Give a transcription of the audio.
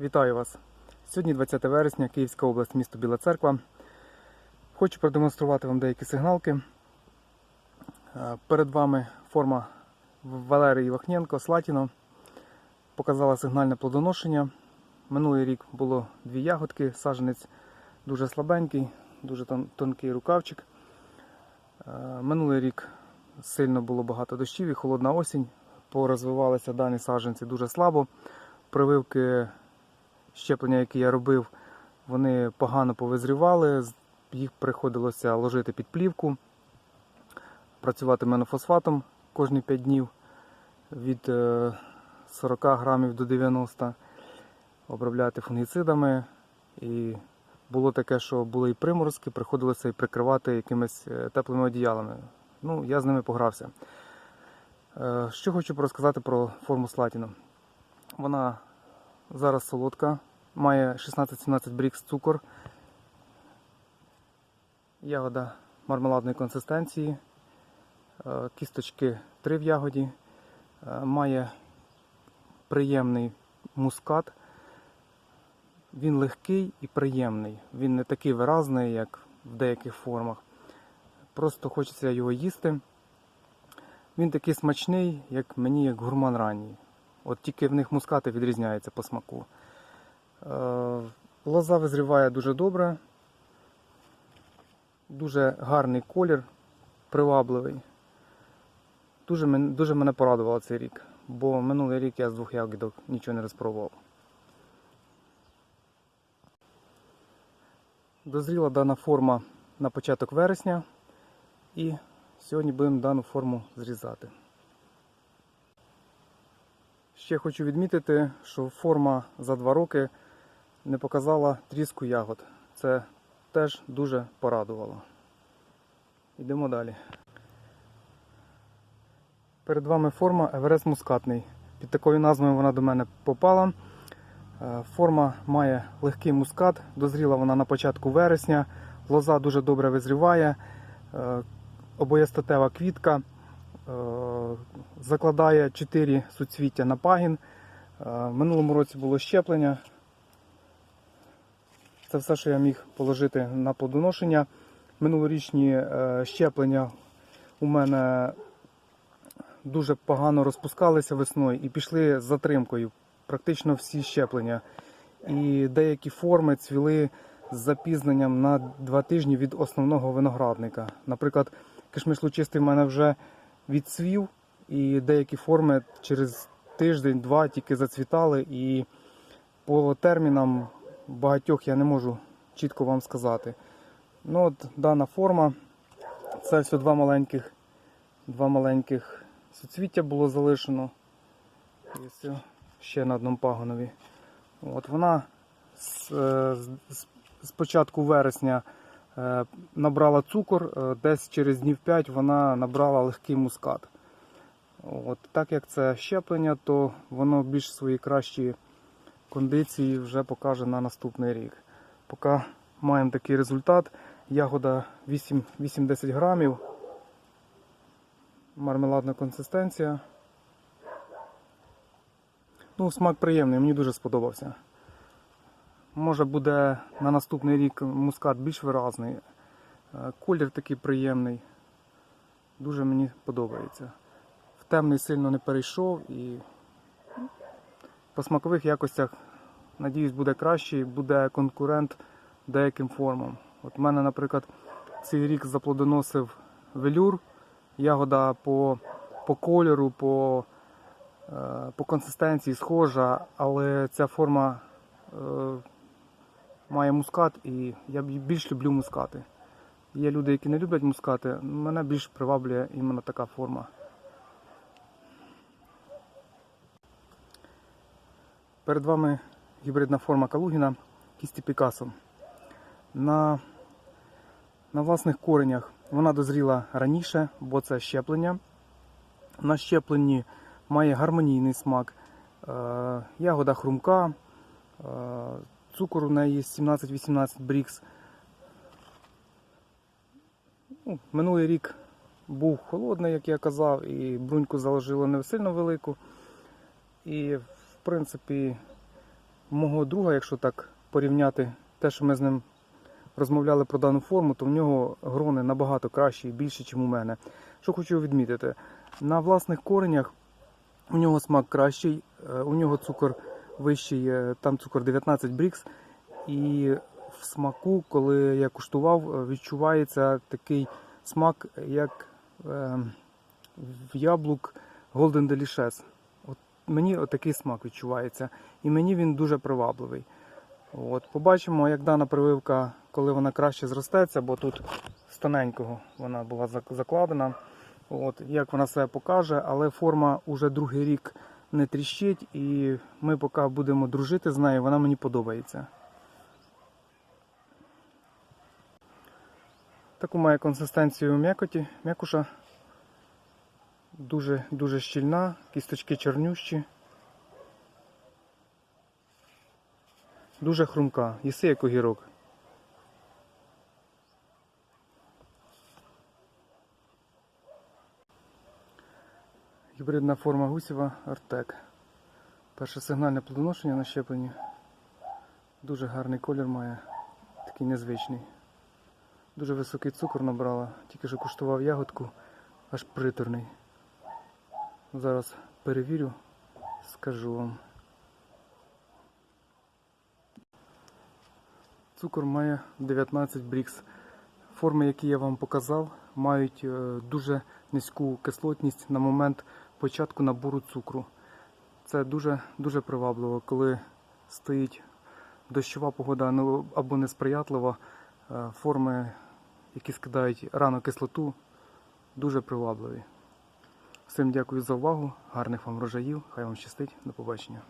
Вітаю вас! Сьогодні 20 вересня, Київська область, місто Біла Церква. Хочу продемонструвати вам деякі сигналки. Е, Перед вами форма Валерії Вахненко Слатіно. Показала сигнальне плодоношення. Минулий рік було дві ягодки, саджанець дуже слабенький, дуже тонкий рукавчик. Е, Минулий рік сильно було багато дощів і холодна осінь. Порозвивалися дані саджанці дуже слабо. Прививки щеплення, які я робив, вони погано повизрівали. Їх приходилося ложити під плівку, працювати монофосфатом кожні 5 днів від е, 40 грамів до 90, обробляти фунгіцидами. І було таке, що були і приморозки, приходилося і прикривати якимись е, теплими одіялами. Ну, я з ними погрався. Е, Що хочу розказати про форму Слатіно. Вона зараз солодка, має 16-17 брікс цукор. Ягода мармеладної консистенції, е, кісточки 3 в ягоді, е, має приємний мускат. Він легкий і приємний. Він не такий виразний, як в деяких формах. Просто хочеться його їсти. Він такий смачний, як мені, як гурман ранній. От тільки в них мускати відрізняються по смаку. Е, Лоза визріває дуже добре. Дуже гарний колір, привабливий. Дуже, дуже мене порадував цей рік, бо минулий рік я з двох ягідок нічого не розпробував. Дозріла дана форма на початок вересня і сьогодні будемо дану форму зрізати. Ще хочу відмітити, що форма за два роки не показала тріску ягод. Це теж дуже порадувало. Йдемо далі. Перед вами форма Еверест мускатний. Під такою назвою вона до мене попала. Е, Форма має легкий мускат, дозріла вона на початку вересня, лоза дуже добре визріває, е, обоєстатева квітка, е, закладає 4 суцвіття на пагін. Е, минулому році було щеплення. Це все, що я міг положити на плодоношення. Минулорічні е, щеплення у мене дуже погано розпускалися весною і пішли з затримкою. Практично всі щеплення. І деякі форми цвіли з запізненням на два тижні від основного виноградника. Наприклад, кишмиш лучистий в мене вже відцвів, і деякі форми через тиждень-два тільки зацвітали. І по термінам багатьох я не можу чітко вам сказати. Ну от Дана форма, це все два маленьких, два маленьких суцвіття було залишено. І все ще на одному пагонові. От Вона з, е, з, з- початку вересня е, набрала цукор, е, десь через днів 5 вона набрала легкий мускат. От, так як це щеплення, то воно більш свої кращі кондиції вже покаже на наступний рік. Поки маємо такий результат. Ягода 8 8-10 грамів. Мармеладна консистенція. Ну, смак приємний, мені дуже сподобався. Може буде на наступний рік мускат більш виразний. Е, Колір такий приємний. Дуже мені подобається. Темний сильно не перейшов і по смакових якостях, надіюсь, буде кращий, буде конкурент деяким формам. От в мене, наприклад, цей рік заплодоносив велюр. Ягода по, по кольору, по, е, по консистенції схожа, але ця форма е, має мускат і я бі- більш люблю мускати. Є люди, які не люблять мускати, мене більш приваблює іменно така форма. Перед вами гібридна форма Калугіна кісті Пікасо. На, на власних коренях вона дозріла раніше, бо це щеплення. На щепленні має гармонійний смак, е, ягода хрумка, е, цукор у неї 17-18 брікс. Ну, минулий рік був холодний, як я казав, і бруньку заложило не сильно велику. І в принципі мого друга, якщо так порівняти те, що ми з ним розмовляли про дану форму, то в нього грони набагато кращі і більші, ніж у мене. Що хочу відмітити, на власних коренях у нього смак кращий, е, у нього цукор вищий, е, там цукор 19 брікс. І в смаку, коли я куштував, е, відчувається такий смак, як е, в яблук Golden Delicious. Мені отакий смак відчувається. І мені він дуже привабливий. От, побачимо, як дана прививка, коли вона краще зростеться, бо тут з тоненького вона була закладена. От, як вона себе покаже, але форма уже другий рік не тріщить, і ми поки будемо дружити з нею, вона мені подобається. Таку має консистенцію м'якоті, м'якуша. Дуже, дуже щільна, кісточки чорнющі. Дуже хрумка. Їси як огірок. Гібридна форма гусєва Артек. Перше сигнальне плодоношення на щепленні. Дуже гарний колір має, такий незвичний. Дуже високий цукор набрала, тільки що куштував ягодку, аж приторний. Зараз перевірю, скажу вам. Цукор має 19 брікс. Форми, які я вам показав, мають е, дуже низьку кислотність на момент початку набору цукру. Це дуже, дуже привабливо, коли стоїть дощова погода ну, або несприятлива. е, Форми, які скидають рано кислоту, дуже привабливі. Всім дякую за увагу, гарних вам врожаїв, хай вам щастить, до побачення.